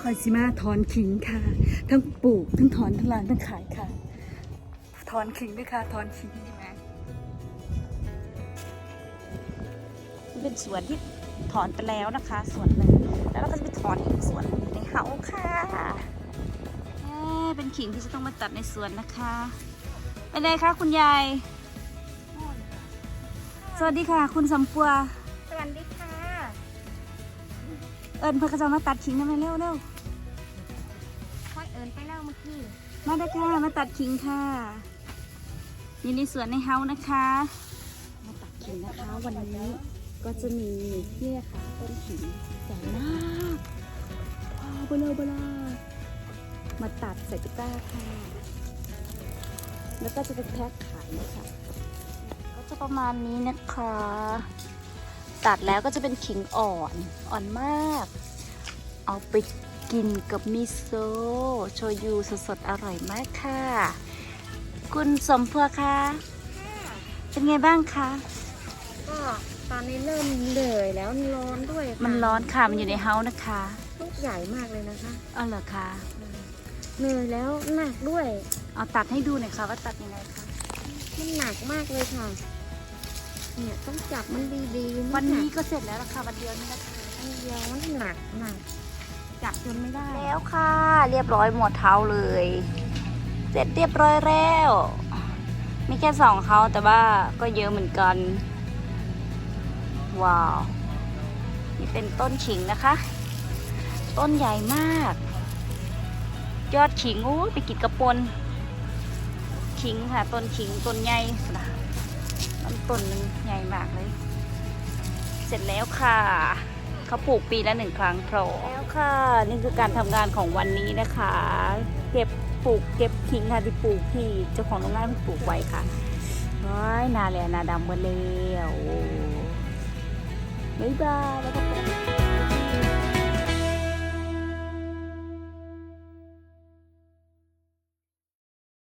คอยสิมาถอนขิงค่ะ ทั้งปลูกทั้งถอนทั้งลางทั้งขายค่ะ ถอนขิงด้วยค่ะถอนขิงใช่ไหมเป็นสวนที่ถอนไปแล้วนะคะสวนหนึ่งแล้วเราก็จะไปถอนอีกสวนในเขาค่ะเอ๊เป็นขิงที่จะต้องมาตัดในสวนนะคะเป็นไงคะคุณยาย สวัสดีค่ะ คุณสำปัวสวัสดีค่ะ เอิญเพื่อกระจะมาตัดขิงกันไหมเร็วเร็วค่อยเอินไปแล้วเมื่อกี้มาได้ค่ะมาตัดขิงค่ะอยู่ในสวนในเฮานะคะ มาตัดขิงนะคะ วันนี้ก็จะมีเนี่ยค่ะต้นขิงใหญ่มากว้าวเบลอเบลอมาตัดใส่ตะกร้าค่ะ แล้วก็จะเป็นแพ็คขายนะคะก็จะประมาณนี้นะคะ ตัดแล้วก็จะเป็นขิงอ่อนอ่อนมาก เอาไปกินกับมิโซะโชยุสดๆ อร่อยมากค่ะ คุณสมพัวคะเป็นไงบ้างคะก็ตอนนี้เริ่มเหนื่อยแล้วร้อนด้วยค่ะมันร้อนค่ะมันอยู่ในเฮาส์นะคะลูกใหญ่มากเลยนะคะเอาเหรอคะเหนื่อยแล้วหนักด้วย เอาตัดให้ดูหน่อยค่ะว่าตัดยังไงคะมันหนักมากเลยค่ะ เนี่ยต้องจับมันดีๆวันนี้ก็เสร็จแล้วล่ะค่ะวันเดียวนี้นะคะอันเดียวมันหนักหนักจับจนไม่ได้ แล้วค่ะ เรียบร้อยหมดเท้าเลย เสร็จเรียบร้อยแล้วมีแค่สองเขาแต่ว่าก็เยอะเหมือนกัน ว้าว นี่เป็นต้นขิงนะคะ ต้นใหญ่มาก ยอดขิงอู้ไปกิดกระปนขิงค่ะ ต้นขิงต้นใหญ่นะ ต้นต้นหนึงใหญ่มากเลย เสร็จแล้วค่ะ เขาปลูกปีละหนึ่งครั้งพอแล้วค่ะ นี่คือการทำงานของวันนี้นะคะ เก็บปลูกเก็บทิ้งค่ะที่ปลูกที่เจ้าของโรงงานปลูกไว้ค่ะว้ายนาแลนาดำหมดแล้วบ๊ายบายแล้วก็